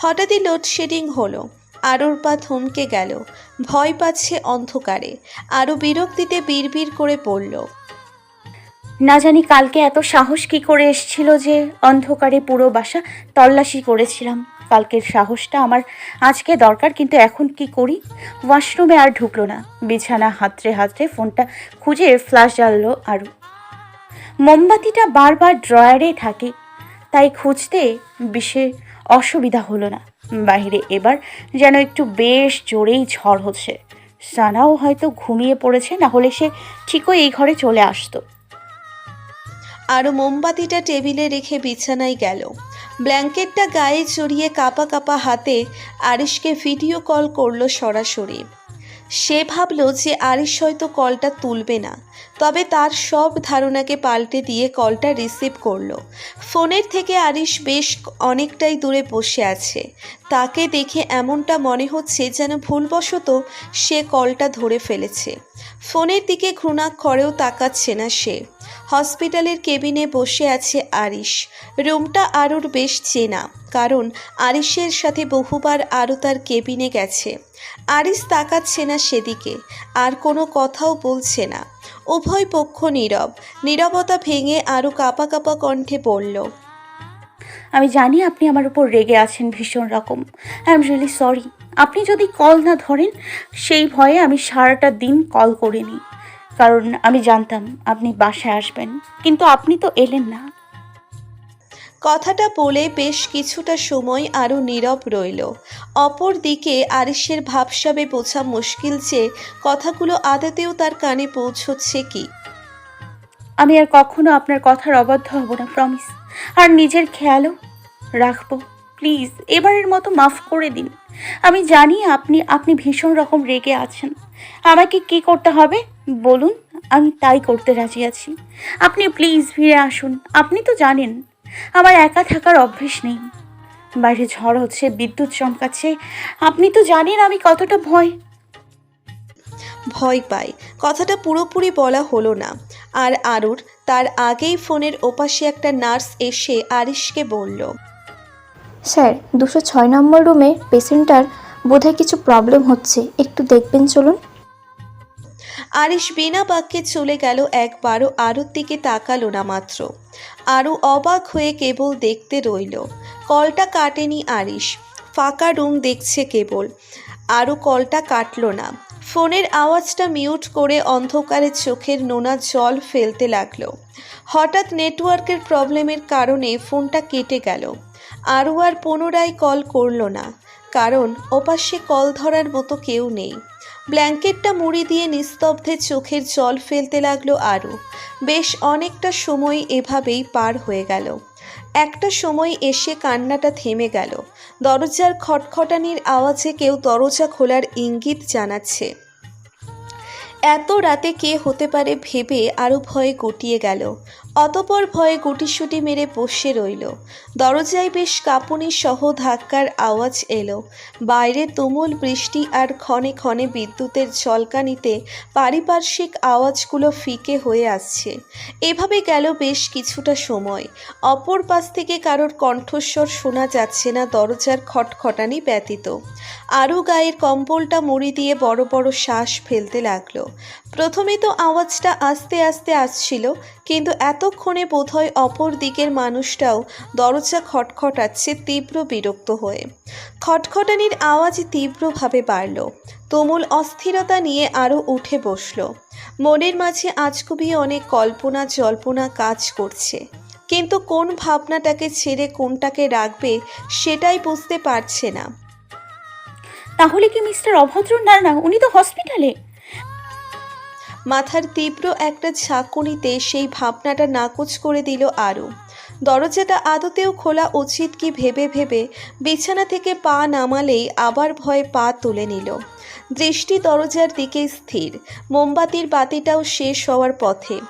হঠাৎই লোডশেডিং হলো। আরুর পা থমকে গেল। ভয় পাচ্ছে অন্ধকারে। আরও বিরক্তিতে বিড়বিড় করে পড়ল না জানি কালকে এত সাহস কি করে এসেছিল যে অন্ধকারে পুরো বাসা তল্লাশি করেছিলাম। কালকের সাহসটা আমার আজকে দরকার, কিন্তু এখন কি করি? ওয়াশরুমে আর ঢুকলো না। বিছানা হাতড়ে হাতড়ে ফোনটা খুঁজে ফ্ল্যাশ জ্বাললো আরও মোমবাতিটা বারবার ড্রয়ারে থাকে, তাই খুঁজতে বেশি অসুবিধা হলো না। বাইরে এবার যেন একটু বেশ জোরেই ঝড় হচ্ছে। সানাও হয়তো ঘুমিয়ে পড়েছে, না হলে সে ঠিকই এই ঘরে চলে আসতো। আরও মোমবাতিটা টেবিলে রেখে বিছানায় গেল। ব্ল্যাঙ্কেটটা গায়ে চড়িয়ে কাপা কাপা হাতে আরিশকে ভিডিও কল করল সরাসরি। সে ভাবলো যে আরিশ হয়তো কলটা তুলবে না। তবে তার সব ধারণাকে পাল্টে দিয়ে কলটা রিসিভ করল। ফোনের থেকে আরিশ বেশ অনেকটাই দূরে বসে আছে। তাকে দেখে এমনটা মনে হচ্ছে যেন ভুলবশত সে কলটা ধরে ফেলেছে। ফোনের দিকে ঘৃণাক্ষরেও তাকাচ্ছে না সে। হসপিটালের কেবিনে বসে আছে আরিশ। রুমটা আরুর বেশ চেনা, কারণ আরিশের সাথে বহুবার আরও তার কেবিনে গেছে। আরিশ তাকাচ্ছে না সেদিকে, আর কোনো কথাও বলছে না। উভয় পক্ষ নীরব, নীরবতা ভেঙে আরও কাপা কাপা কণ্ঠে বলল, আমি জানি আপনি আমার উপর রেগে আছেন ভীষণ রকম। I am really sorry. আপনি যদি কল না ধরেন, সেই ভয়ে আমি সারাটা দিন কল করিনি। কারণ আমি জানতাম আপনি বাসায় আসবেন, কিন্তু আপনি তো এলেন না। কথাটা বলে বেশ কিছুটা সময় আরও নীরব রইল। অপর দিকে আরিশের ভাবসাবে বোঝা মুশকিল যে কথাগুলো আদতেও তার কানে পৌঁছচ্ছে কি। আমি আর কখনো আপনার কথার অবাধ্য হব না প্রমিস আর নিজের খেয়ালও রাখব। প্লিজ এবারের মতো মাফ করে দিন। আমি জানি আপনি আপনি ভীষণ রকম রেগে আছেন। আমাকে কি করতে হবে? বলুন, আমি তাই করতে রাজি আছি। আপনি প্লিজ ফিরে আসুন। আপনি তো জানেন আমার একা থাকার অভ্যেস নেই। বাইরে ঝড় হচ্ছে বিদ্যুৎ চমকাচ্ছে। আপনি তো জানেন আমি কতটা ভয়। ভয় পাই। কথাটা পুরোপুরি বলা হলো না। আর আরুর তার আগেই ফোনের ওপাশে একটা নার্স এসে আরিশকে বলল স্যার দুশো ছয় নম্বর রুমে পেশেন্টটার বোধহয় কিছু প্রবলেম হচ্ছে। একটু দেখবেন চলুন। আরিশ বিনা বাক্যে চলে গেল একবারও। আরুর দিকে তাকালো না মাত্র। আরু অবাক হয়ে কেবল দেখতে রইল। কলটা কাটেনি আরিশ। ফাঁকা রুম দেখছে কেবল। আরও কলটা কাটলো না। ফোনের আওয়াজটা মিউট করে অন্ধকারে চোখের নোনা জল ফেলতে লাগল। হঠাৎ নেটওয়ার্কের প্রবলেমের কারণে ফোনটা কেটে গেল। আরও আর পুনরায় কল করল না। কারণ ওপাশে কল ধরার মতো কেউ নেই। ব্ল্যাঙ্কেটটা মুড়ি দিয়ে নিস্তব্ধে চোখের জল ফেলতে লাগল আরও বেশ অনেকটা সময় এভাবেই পার হয়ে গেল। একটা সময় এসে কান্নাটা থেমে গেল। দরজার খটখটানির আওয়াজে কেউ দরজা খোলার ইঙ্গিত জানাচ্ছে। এত রাতে কে হতে পারে ভেবে আরও ভয়ে গুটিয়ে গেল। অতপর ভয়ে গুটিসুটি মেরে বসে রইল। দরজায় বেশ কাঁপুনি সহ ধাক্কার আওয়াজ এলো। বাইরে তুমুল বৃষ্টি আর ক্ষণে ক্ষণে বিদ্যুতের ঝলকানিতে পারিপার্শ্বিক আওয়াজগুলো ফিকে হয়ে আসছে। এভাবে গেল বেশ কিছুটা সময়। অপর পাশ থেকে কারোর কণ্ঠস্বর শোনা যাচ্ছে না দরজার খটখটানি ব্যতীত। আরও গায়ের কম্বলটা মুড়ি দিয়ে বড় বড় শ্বাস ফেলতে লাগল। প্রথমে তো আওয়াজটা আস্তে আস্তে আসছিল, কিন্তু এতক্ষণে বোধহয় অপর দিকের মানুষটাও দরজা খটখটাচ্ছে তীব্র বিরক্ত হয়ে। খটখটানির আওয়াজ তীব্রভাবে বাড়ল। তুমুল অস্থিরতা নিয়ে আরও উঠে বসল। মনের মাঝে আজকুবি অনেক কল্পনা জল্পনা কাজ করছে। কিন্তু কোন ভাবনাটাকে ছেড়ে কোনটাকে রাখবে সেটাই বুঝতে পারছে না। তাহলে কি মিস্টার অভদ্র? না না, উনি তো হসপিটালে। মাথার তীব্র একটা ঝাঁকুনিতে সেই ভাবনাটা নাকচ করে দিল আরও দরজাটা আদতেও খোলা উচিত কি ভেবে ভেবে বিছানা থেকে পা নামালেই আবার ভয়ে পা তুলে নিল। দৃষ্টি দরজার দিকে স্থির, মোমবাতির বাতিটাও শেষ হওয়ার পথে।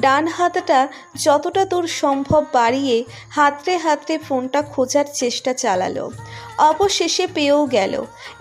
ডান হাতটা যতটা দূর সম্ভব বাড়িয়ে হাতড়ে হাতড়ে ফোনটা খোঁজার চেষ্টা চালালো। অবশেষে পেয়েও গেল।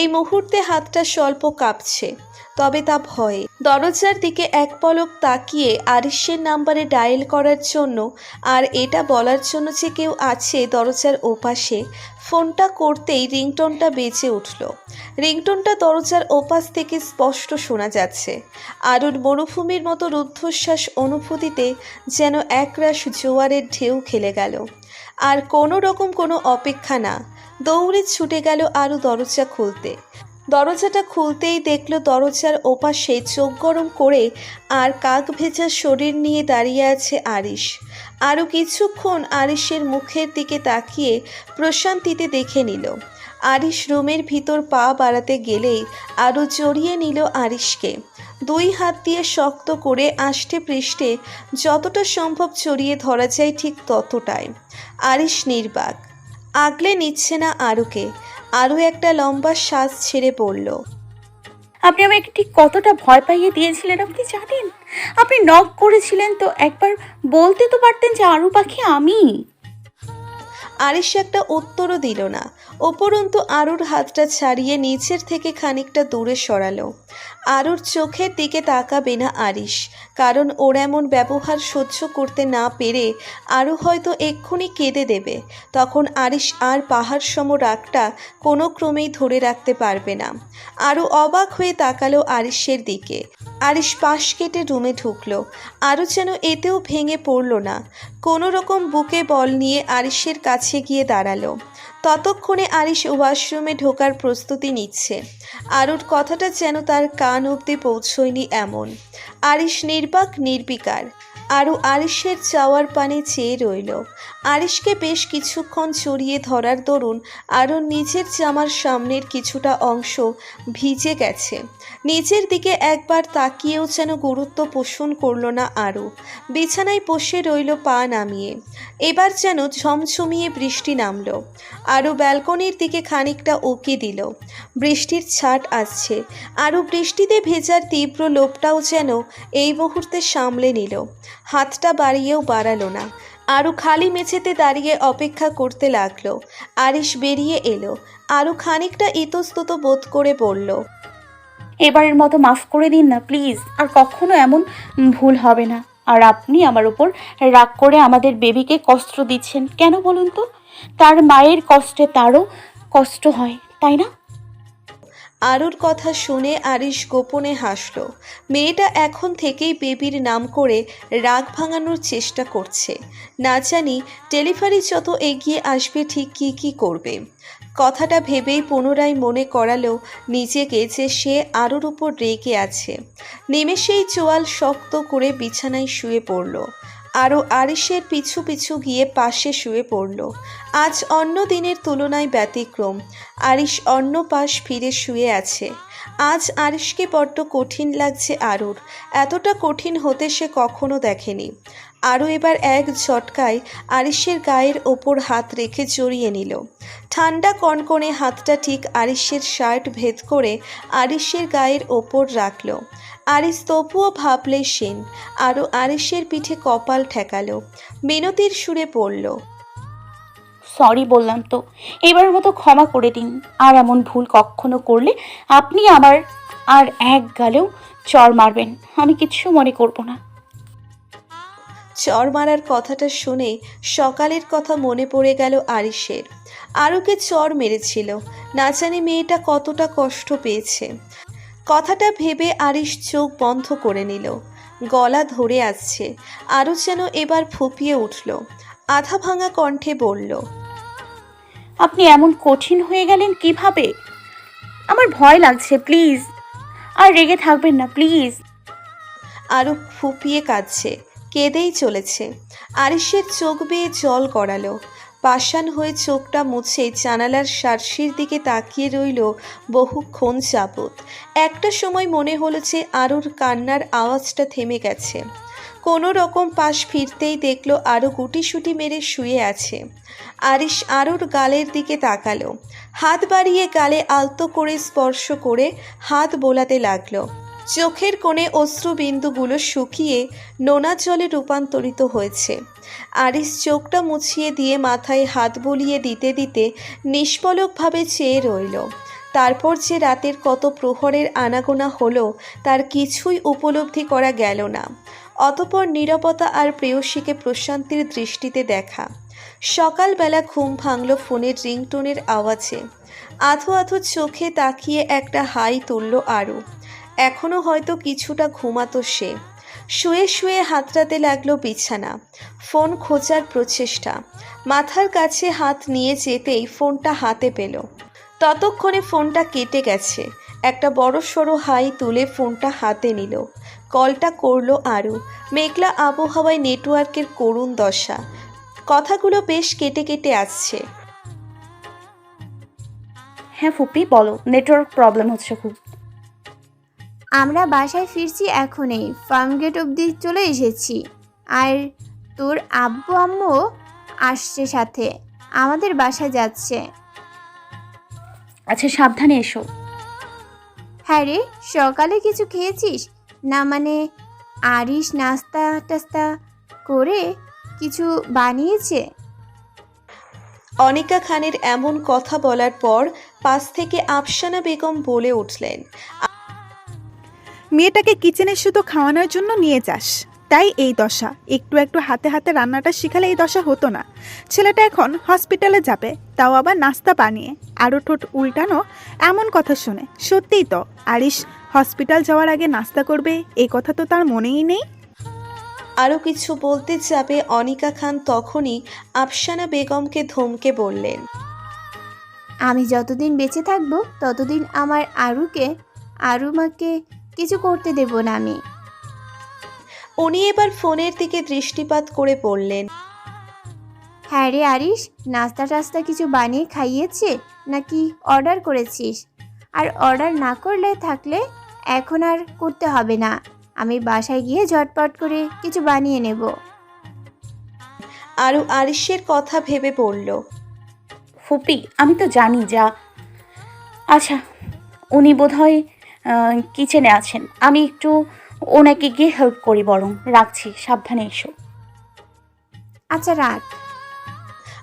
এই মুহূর্তে হাতটা স্বল্প কাঁপছে, তবে তা ভয়ে। দরজার দিকে এক পলক তাকিয়ে আরিশের নাম্বারে ডায়াল করার জন্য আর এটা বলার জন্য যে কেউ আছে দরজার ওপাশে, ফোনটা করতেই রিংটনটা বেজে উঠল। রিংটনটা দরজার ওপাশ থেকে স্পষ্ট শোনা যাচ্ছে, আরুর মরুভূমির মতো রুদ্ধশ্বাস অনুভূতিতে যেন একরাশ জোয়ারের ঢেউ খেলে গেল। আর কোনো রকম কোনো অপেক্ষা না দৌড়ে ছুটে গেল আরও দরজা খুলতে। দরজাটা খুলতেই দেখল দরজার ওপাশে চোখ গরম করে আর কাক ভেজা শরীর নিয়ে দাঁড়িয়ে আছে আরিশ। আরও কিছুক্ষণ আরিশের মুখের দিকে তাকিয়ে প্রশান্তিতে দেখে নিল। আরিশ রুমের ভিতর পা বাড়াতে গেলেই আরও জড়িয়ে নিল আরিশকে। দুই হাত দিয়ে শক্ত করে আষ্টে পৃষ্ঠে যতটা সম্ভব জড়িয়ে ধরা যায় ঠিক ততটাই। আরিশ নির্বাক। আগলে নিচ্ছে না আরুকে। আরও একটা লম্বা শ্বাস ছেড়ে পড়ল। আপনি আমাকে ঠিক কতটা ভয় পাইয়ে দিয়েছিলেন আপনি জানেন? আপনি নক করেছিলেন তো একবার বলতে তো পারতেন যে আরু পাখি আমি। আরিশ একটা উত্তরও দিল না। উপরন্তু আরুর হাতটা ছাড়িয়ে নিচের থেকে খানিকটা দূরে সরালো। আরুর চোখের দিকে তাকাবে না আরিশ, কারণ ওর এমন ব্যবহার সহ্য করতে না পেরে আরও হয়তো এক্ষুনি কেঁদে দেবে, তখন আরিশ আর পাহাড় সম রাগটা কোনো ক্রমেই ধরে রাখতে পারবে না। আরও অবাক হয়ে তাকালো আরিশের দিকে। আরিশ পাশ কেটে রুমে ঢুকলো। আরও যেন এতেও ভেঙে পড়ল না। কোনো রকম বুকে বল নিয়ে আরিশের কাছে গিয়ে দাঁড়াল। ততক্ষণে আরিশ ওয়াশরুমে ঢোকার প্রস্তুতি নিচ্ছে। আরুর কথাটা যেন তার কান অব্দি পৌঁছয়নি এমন। আরিশ নির্বাক, নির্বিকার। আরও আরিসের চাওয়ার পানে চেয়ে রইল। আরিশকে বেশ কিছুক্ষণ চড়িয়ে ধরার দরুন আরও নিজের জামার সামনের কিছুটা অংশ ভিজে গেছে। নিচের দিকে একবার তাকিয়েও যেন গুরুত্ব পোষণ করল না আরও। বিছানায় বসে রইল পা নামিয়ে। এবার যেন ঝমঝমিয়ে বৃষ্টি নামলো। আরও ব্যালকনির দিকে খানিকটা ওকে দিল। বৃষ্টির ছাট আসছে। আরও বৃষ্টিতে ভেজার তীব্র লোভটাও যেন এই মুহূর্তে সামলে নিল। হাতটা বাড়িয়েও বাড়ালো না। আরও খালি মেঝেতে দাঁড়িয়ে অপেক্ষা করতে লাগল। আরিশ বেরিয়ে এলো। আরও খানিকটা ইতস্তত বোধ করে বলল, এবারের মতো মাফ করে দিন না, প্লিজ। আর কখনো এমন ভুল হবে না। আর আপনি আমার উপর রাগ করে আমাদের বেবিকে কষ্ট দিচ্ছেন। কেন বলুন তো? তার মায়ের কষ্টে তারও কষ্ট হয়, তাই না? আরুর কথা শুনে আরিশ গোপনে হাসল। মেয়েটা এখন থেকেই বেবির নাম করে রাগ ভাঙানোর চেষ্টা করছে। না জানি ডেলিভারি যত এগিয়ে আসবে ঠিক কি কি করবে। কথাটা ভেবেই পুনরায় মনে করালো নিজেকে যে সে আরুর উপর রেগে আছে। নেমেষেই চোয়াল শক্ত করে বিছানায় শুয়ে পড়ল। আরও আরিসের পিছু পিছু গিয়ে পাশে শুয়ে পড়ল। আজ অন্য দিনের তুলনায় ব্যতিক্রম। আরিশ অন্য পাশ ফিরে শুয়ে আছে। আজ আরিশকে বড্ড কঠিন লাগছে আরুর। এতটা কঠিন হতে সে কখনো দেখেনি। আরও এবার এক ঝটকায় আরিশের গায়ের ওপর হাত রেখে জড়িয়ে নিল। ঠান্ডা কনকনে হাতটা ঠিক আরিশের শার্ট ভেদ করে আরিশের গায়ের ওপর রাখল। আরিস তবুও ভাবলে সেন, আরও আরিশের পিঠে কপাল ঠেকালো। মিনতির সুরে পড়ল সরি বললাম তো এবার মতো ক্ষমা করে দিন। আর এমন ভুল কখনো করলে আপনি আমার আর এক গালেও চর মারবেন। আমি কিচ্ছু মনে করব না। চর মারার কথাটা শুনে সকালের কথা মনে পড়ে গেল আরিশের। আরুকে চর মেরেছিল? না জানি মেয়েটা কতটা কষ্ট পেয়েছে। কথাটা ভেবে আরিশ চোখ বন্ধ করে নিল। গলা ধরে আসছে। আরও যেন এবার ফুপিয়ে উঠল। আধা ভাঙা কণ্ঠে বলল আপনি এমন কঠিন হয়ে গেলেন কীভাবে? আমার ভয় লাগছে প্লিজ। আর রেগে থাকবেন না প্লিজ। আরও ফুপিয়ে কাঁদছে। কেঁদেই চলেছে। আরিশের চোখ বেয়ে জল গড়ালো। পাষাণ হয়ে চোখটা মুছে জানালার সার্সির দিকে তাকিয়ে রইল বহুক্ষণ যাবৎ। একটা সময় মনে হলো যে আরুর কান্নার আওয়াজটা থেমে গেছে। কোনো রকম পাশ ফিরতেই দেখল আরও গুটিসুটি মেরে শুয়ে আছে। আরিশ আরুর গালের দিকে তাকালো। হাত বাড়িয়ে গালে আলতো করে স্পর্শ করে হাত বোলাতে লাগল। চোখের কোণে অশ্রুবিন্দুগুলো শুকিয়ে নোনা জলে রূপান্তরিত হয়েছে। আরিস চোখটা মুছিয়ে দিয়ে মাথায় হাত বুলিয়ে দিতে দিতে নিষ্পলকভাবে চেয়ে রইল। তারপর যে রাতের কত প্রহরের আনাগোনা হলো, তার কিছুই উপলব্ধি করা গেল না। অতপর নীরবতা আর প্রেয়সীকে প্রশান্তির দৃষ্টিতে দেখা। সকালবেলা ঘুম ভাঙল ফোনের রিংটোনের আওয়াজে। আধো আধো চোখে তাকিয়ে একটা হাই তুলল আরও এখনও হয়তো কিছুটা ঘুমাতো সে। শুয়ে শুয়ে হাতড়াতে লাগল বিছানা। ফোন খোঁজার প্রচেষ্টা। মাথার কাছে হাত নিয়ে যেতেই ফোনটা হাতে পেল। ততক্ষণে ফোনটা কেটে গেছে। একটা বড় সড়ো হাই তুলে ফোনটা হাতে নিল। কলটা করল আরও মেঘলা আবহাওয়ায় নেটওয়ার্কের করুণ দশা। কথাগুলো বেশ কেটে কেটে আসছে। হ্যাঁ ফুপি, বলো। নেটওয়ার্ক প্রবলেম হচ্ছে খুব। আমরা বাসায় ফিরছি এখনই। ফার্ম গেট অবধি চলে এসেছি। আর তোর আব্বু আম্মু আসছে সাথে। আমাদের বাসায় যাচ্ছে। আচ্ছা সাবধানে এসো। হ্যাঁ রে সকালে কিছু খেয়েছিস? না মানে আরিস নাস্তা টাস্তা করে কিছু বানিয়েছে? অনিকা খানের এমন কথা বলার পর পাশ থেকে আফসানা বেগম বলে উঠলেন মেয়েটাকে কিচেনে শুধু খাওয়ানোর জন্য নিয়ে যাস। তাই এই দশা। একটু একটু হাতে হাতে রান্নাটা শিখালে এই দশা হতো না। ছেলেটা এখন হসপিটালে যাবে তাও আবার নাস্তা বানিয়ে। আরও ঠোঁট উল্টানো এমন কথা শুনে। সত্যিই তো। আরিস হসপিটাল যাওয়ার আগে নাস্তা করবে? এই কথা তো তার মনেই নেই। আরও কিছু বলতে যাবে অনিকা খান তখনই আফসানা বেগমকে ধমকে বললেন। আমি যতদিন বেঁচে থাকব ততদিন আমার আরুকে আরুমাকে কিছু করতে দেব না আমি। উনি এবার ফোনের দিকে দৃষ্টিপাত করে বললেন হ্যাঁ রে আরিস নাস্তা টাস্তা কিছু বানিয়ে খাইয়েছে? নাকি অর্ডার করেছিস? আর অর্ডার না করলে থাকলে এখন আর করতে হবে না। আমি বাসায় গিয়ে ঝটপট করে কিছু বানিয়ে নেব। আরও আরিসের কথা ভেবে বলল ফুপি আমি তো জানি যা। আচ্ছা উনি বোধহয় কিচেনে আছেন। আমি একটু ওনাকে গিয়ে হেল্প করি বরং। রাখছি, সাবধানে এসো। আচ্ছা রাখ।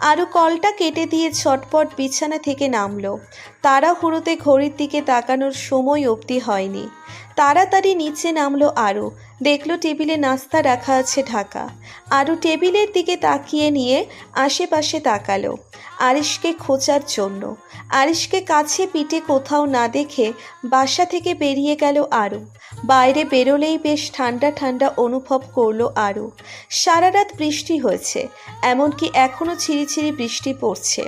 আরও কলটা কেটে দিয়ে ছটপট বিছানা থেকে নামলো। তাড়াহুড়োতে ঘড়ির দিকে তাকানোর সময় অবধি হয়নি। তাড়াতাড়ি নিচে নামলো আরও দেখল টেবিলে নাস্তা রাখা আছে ঢাকা। আরও টেবিলের দিকে তাকিয়ে নিয়ে আশেপাশে তাকালো। আরিশকে খোঁজার জন্য। আরিশকে কাছে পিঠে কোথাও না দেখে বাসা থেকে বেরিয়ে গেল আরও বাইরে বেরোলেই বেশ ঠান্ডা ঠান্ডা অনুভব করল আরও সারা রাত বৃষ্টি হয়েছে, এমনকি এখনও ছিঁড়িছিঁড়ি বৃষ্টি পড়ছে।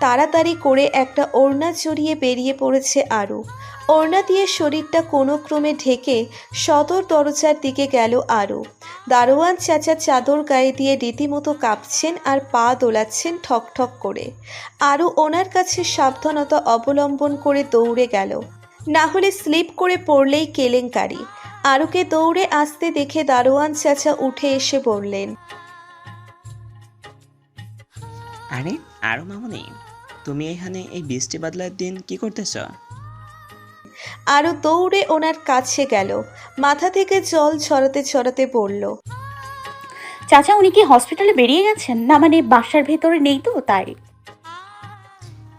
তাড়াতাড়ি করে একটা ওড়না চড়িয়ে বেরিয়ে পড়েছে আরও ওড়না দিয়ে শরীরটা কোনো ক্রমে ঢেকে সদর দরজার দিকে গেল আরও দারোয়ান চাচা চাদর গায়ে দিয়ে রীতিমতো কাঁপছেন আর পা দোলাচ্ছেন ঠক ঠক করে। আরও ওনার কাছে সাবধানতা অবলম্বন করে দৌড়ে গেল। না হলে স্লিপ করে পড়লেই কেলেঙ্কারি। আরুকে দৌড়ে আসতে দেখে দারোয়ান চাচা উঠে এসে বললেন, আরে আরও মামনি, তুমি এখানে এই বৃষ্টি বাদলার দিন কি করতেছ? আরও দৌড়ে ওনার কাছে গেল। মাথা থেকে জল ছড়াতে ছড়াতে পড়ল চাচা উনি কি হসপিটালে বেরিয়ে গেছেন? না মানে বাসার ভেতরে নেই তো তাই?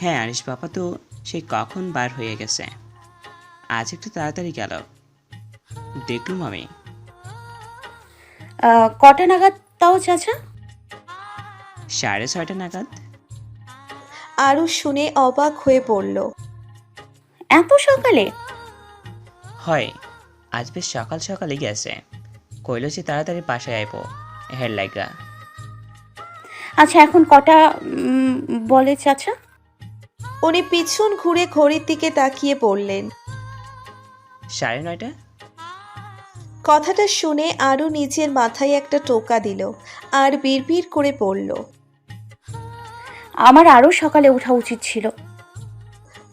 হ্যাঁ আরিশ বাবা তো সে কখন বার হয়ে গেছে। আজ একটু তাড়াতাড়ি গেল। দেখলুম আমি। আহ, কটা নাগাদ তাও চাচা? সাড়ে ছয়টা নাগাদ। আরও শুনে অবাক হয়ে বলল এত সকালে? হয়। আজ বেশ সকাল সকালে গেছে। কইল যে তাড়াতাড়ি বাসায় আইব হের লাগা আচ্ছা এখন কটা উম, বলে চাচা? উনি পিছন ঘুরে ঘড়ির দিকে তাকিয়ে বললেন সাড়ে নয়টা? কথাটা শুনে আরও নিজের মাথায় একটা টোকা দিল আর বিড়বিড় করে পড়ল আমার আরও সকালে ওঠা উচিত ছিল।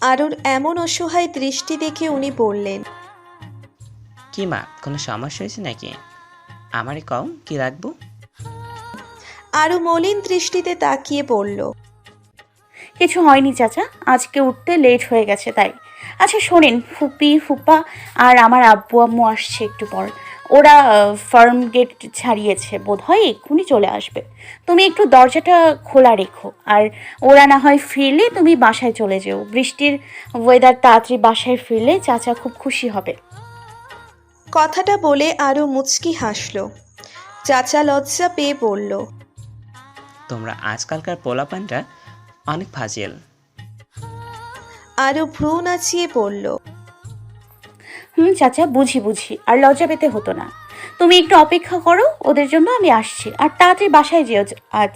আরুর এমন অসহায় দৃষ্টি দেখে উনি বললেন কি মা কোনো সমস্যা হয়েছে নাকি? আমারে কম কি রাখব আরও মলিন দৃষ্টিতে তাকিয়ে বলল কিছু হয়নি চাচা আজকে উঠতে লেট হয়ে গেছে তাই। আচ্ছা শোনেন ফুপি ফুপা আর আমার আব্বু আম্মু আসছে একটু পর। ওরা ফার্ম গেট ছাড়িয়েছে বোধ হয় এক্ষুনি চলে আসবে। তুমি একটু দরজাটা খোলা রেখো আর ওরা না হয় ফিরলে তুমি বাসায় চলে যেও। বৃষ্টির ওয়েদার তাড়াতাড়ি বাসায় ফিরলে চাচা খুব খুশি হবে। কথাটা বলে আরও মুচকি হাসল। চাচা লজ্জা পেয়ে বলল তোমরা আজকালকার পোলাপানটা অনেক ফাজিল। আরও ভ্রু নাচিয়ে বলল হুম চাচা বুঝি বুঝি আর লজ্জা পেতে হতো না। তুমি একটু অপেক্ষা করো ওদের জন্য আমি আসছি আর তাড়াতাড়ি বাসায় যেও আজ।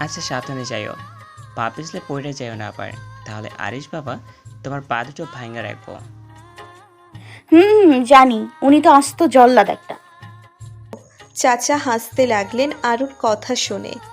আচ্ছা সাবধানে যাইও। পা পিছলে পড়ে যাইও না আবার। তাহলে আরিশ বাবা তোমার পা দুটো ভাঙ্গা রাখব। হুম, জানি। উনি তো আস্ত জল্লাদ একটা। চাচা হাসতে লাগলেন আরুর কথা শুনে।